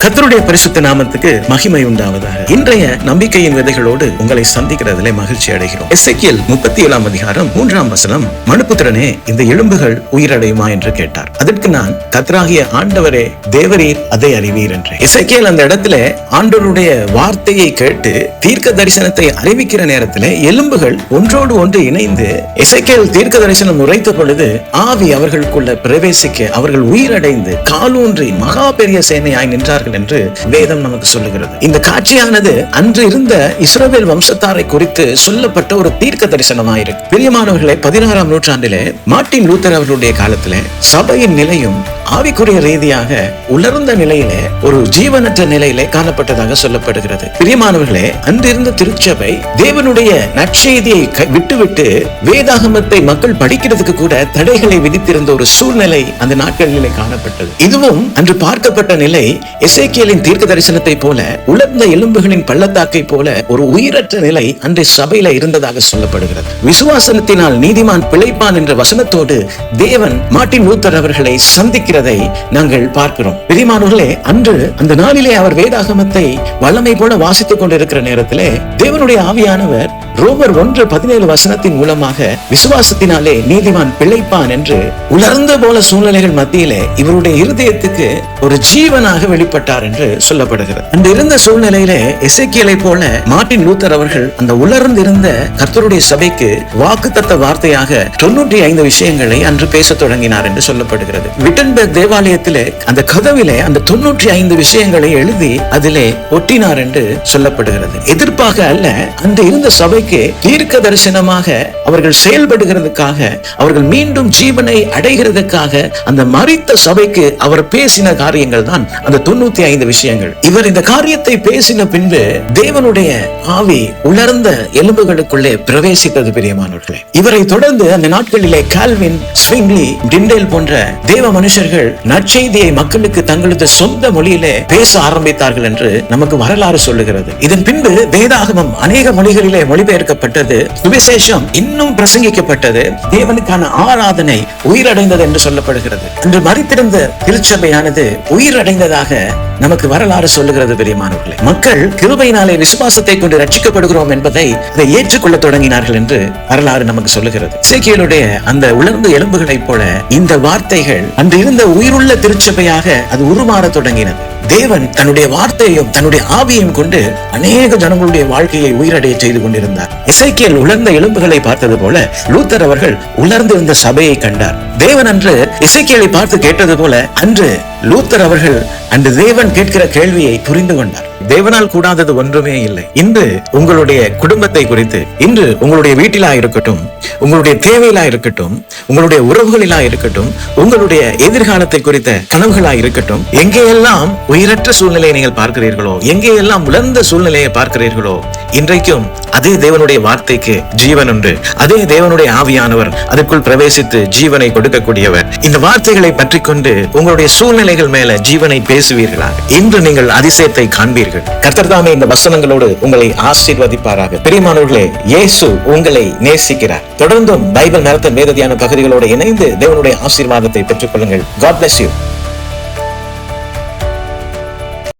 கத்தருடைய பரிசுத்த நாமத்துக்கு மகிமை உண்டாவதாக. இன்றைய நம்பிக்கையின் விதைகளோடு உங்களை சந்திக்கிறதுல மகிழ்ச்சி அடைகிறோம். எஸ்ஐக்கியல் முப்பத்தி ஏழாம் அதிகாரம் மூன்றாம் வசனம் மனுப்புத்திரனே இந்த எலும்புகள் உயிரடையுமா? என்று கேட்டார். அதற்கு நான் கத்தராகிய ஆண்டவரே தேவரீர் அதை அறிவீர் என்று. எஸ்ஐக்கியல் அந்த இடத்துல ஆண்டவருடைய வார்த்தையை கேட்டு தீர்க்க தரிசனத்தை அறிவிக்கிற நேரத்திலே எலும்புகள் ஒன்றோடு ஒன்று இணைந்து எஸ்ஐக்கியல் தீர்க்க தரிசனம் உரைத்த பொழுது ஆவி அவர்களுக்குள்ள பிரவேசிக்க அவர்கள் உயிரடைந்து காலூன்றி மகா பெரிய சேனையாய் நின்றார்கள் என்று வேதம் நமக்கு சொல்லுகிறது. இந்த காட்சியானது அன்று இருந்த இஸ்ரோவேல் வம்சத்தாரை குறித்து சொல்லப்பட்ட ஒரு தீர்க்க தரிசனமாயிருக்கு. பிரியமானவர்களே பதினாறாம் நூற்றாண்டிலே மார்டின் லூத்தர் அவர்களுடைய காலத்திலே சபையின் நிலையும் ஆவிக்குரிய ரீதியாக உலர்ந்த நிலையிலே ஒரு ஜீவனற்ற நிலையிலே காணப்பட்டதாக சொல்லப்படுகிறது. பிரியமானவர்களே அன்றிருந்த திருச்சபை தேவனுடைய நற்செய்தியை விட்டுவிட்டு வேதாகமத்தை மக்கள் படிக்கிறதுக்கு கூட தடைகளை விதித்திருந்த ஒரு சூழ்நிலை அந்த நாட்களிலே காணப்பட்டது. இதுவும் அன்று பார்க்கப்பட்ட நிலை எசேக்கியலின் தீர்க்க தரிசனத்தை போல உலர்ந்த எலும்புகளின் பள்ளத்தாக்கை போல ஒரு உயிரற்ற நிலை அன்றைய சபையில இருந்ததாக சொல்லப்படுகிறது. விசுவாசனத்தினால் நீதிமான் பிழைப்பான் என்ற வசனத்தோடு தேவன் மாட்டின் லூத்தர் அவர்களை சந்திக்கிற சந்திக்கிறதை நாங்கள் பார்க்கிறோம். பிரியமானவர்களே அன்று அந்த நாளிலே அவர் வேதாகமத்தை வல்லமை போல வாசித்துக் கொண்டிருக்கிற நேரத்திலே தேவனுடைய ஆவியானவர் ரோமர் ஒன்று பதினேழு வசனத்தின் மூலமாக விசுவாசத்தினாலே நீதிமான் பிழைப்பான் என்று உலர்ந்த போல சூழ்நிலைகள் மத்தியிலே இவருடைய இருதயத்துக்கு ஒரு ஜீவனாக வெளிப்பட்டார் என்று சொல்லப்படுகிறது. அந்த இருந்த சூழ்நிலையிலே இசைக்கியலை போல மார்டின் லூத்தர் அவர்கள் அந்த உலர்ந்திருந்த கர்த்தருடைய சபைக்கு வாக்கு தத்த வார்த்தையாக தொன்னூற்றி ஐந்து விஷயங்களை அன்று பேச தொடங்கினார் என்று சொல்லப்படுகிறது. விட்டன்பர்க் தேவாலயத்திலே அந்த கதவிலே அந்த தொன்னூற்றி ஐந்து விஷயங்களை எழுதி அதிலே ஒட்டினார் என்று சொல்லப்படுகிறது. எதிர்ப்பாக அல்ல அன்று இருந்த சபைக்கு தீர்க்க தரிசனமாக அவர்கள் செயல்படுகிறதுக்காக அவர்கள் மீண்டும் ஜீவனை அடைகிறதுக்காக அந்த மறித்த சபைக்கு அவர் பேசின காரியங்கள் தான் அந்த தொண்ணூத்தி ஐந்து விஷயங்கள். இவர் இந்த காரியத்தை பேசின பின்பு தேவனுடைய ஆவி உலர்ந்த எலும்புகளுக்குள்ளே பிரவேசித்தது பிரியமானவர்களே. இவரை தொடர்ந்து அந்த நாட்களிலே கால்வின் ஸ்விங்லி டிண்டேல் போன்ற தேவ மனுஷர்கள் நற்செய்தியை மக்களுக்கு தங்களது சொந்த மொழியிலே பேச ஆரம்பித்தார்கள் என்று நமக்கு வரலாறு சொல்லுகிறது. இதன் பின்பு வேதாகமம் அநேக மொழிகளிலே மொழிபெயர்க்கப்பட்டது சுவிசேஷம் இன்னும் பிரசங்கிக்கப்பட்டது தேவனுக்கான ஆராதனை உயிரடைந்தது என்று சொல்லப்படுகிறது. அன்று மறித்திருந்த திருச்சபையானது உயிரடைந்ததாக நமக்கு வரலாறு சொல்லுகிறது பெரியமானவர்களே. மக்கள் கிருபையினாலே விசுவாசத்தை கொண்டு ரட்சிக்கப்படுகிறோம் என்பதை அதை ஏற்றுக்கொள்ள தொடங்கினார்கள் என்று வரலாறு நமக்கு சொல்லுகிறது. இசைக்கியலுடைய அந்த உலர்ந்த எலும்புகளைப் போல இந்த வார்த்தைகள் அன்று இருந்த உயிருள்ள திருச்சபையாக அது உருமாற தொடங்கினது. தேவன் தன்னுடைய வார்த்தையையும் தன்னுடைய ஆவியையும் கொண்டு அநேக ஜனங்களுடைய வாழ்க்கையை உயிரடைய செய்து கொண்டிருந்தார். இசைக்கியல் உலர்ந்த எலும்புகளை பார்த்தது போல லூத்தர் அவர்கள் உலர்ந்திருந்த சபையை கண்டார். தேவன் அன்று இசைக்கியலை பார்த்து கேட்டது போல அன்று லூத்தர் அவர்கள் அந்த தேவன் கேட்கிற கேள்வியை புரிந்து கொண்டார். தேவனால் கூடாதது ஒன்றுமே இல்லை. இன்று உங்களுடைய குடும்பத்தை குறித்து இன்று உங்களுடைய வீட்டிலா இருக்கட்டும் உங்களுடைய தேவையிலா இருக்கட்டும் உங்களுடைய உறவுகளிலா இருக்கட்டும் உங்களுடைய எதிர்காலத்தை குறித்த கனவுகளா இருக்கட்டும் எங்கேயெல்லாம் உயிரற்ற சூழ்நிலையை நீங்கள் பார்க்கிறீர்களோ எங்கேயெல்லாம் உலர்ந்த சூழ்நிலையை பார்க்கிறீர்களோ இன்றைக்கும் அதே தேவனுடைய வார்த்தைக்கு ஜீவன் உண்டு. அதே தேவனுடைய ஆவியானவர் அதற்குள் பிரவேசித்து ஜீவனை கொடுக்கக்கூடியவர். இந்த வார்த்தைகளை பற்றி கொண்டு உங்களுடைய சூழ்நிலை சூழ்நிலைகள் மேல ஜீவனை பேசுவீர்களாக. இன்று நீங்கள் அதிசயத்தை காண்பீர்கள். கர்த்தர் தாமே இந்த வசனங்களோடு உங்களை ஆசீர்வதிப்பாராக. பெரியமானவர்களே இயேசு உங்களை நேசிக்கிறார். தொடர்ந்தும் பைபிள் நடத்த வேததியான பகுதிகளோடு இணைந்து தேவனுடைய ஆசீர்வாதத்தை பெற்றுக் கொள்ளுங்கள் காட் பிளஸ் யூ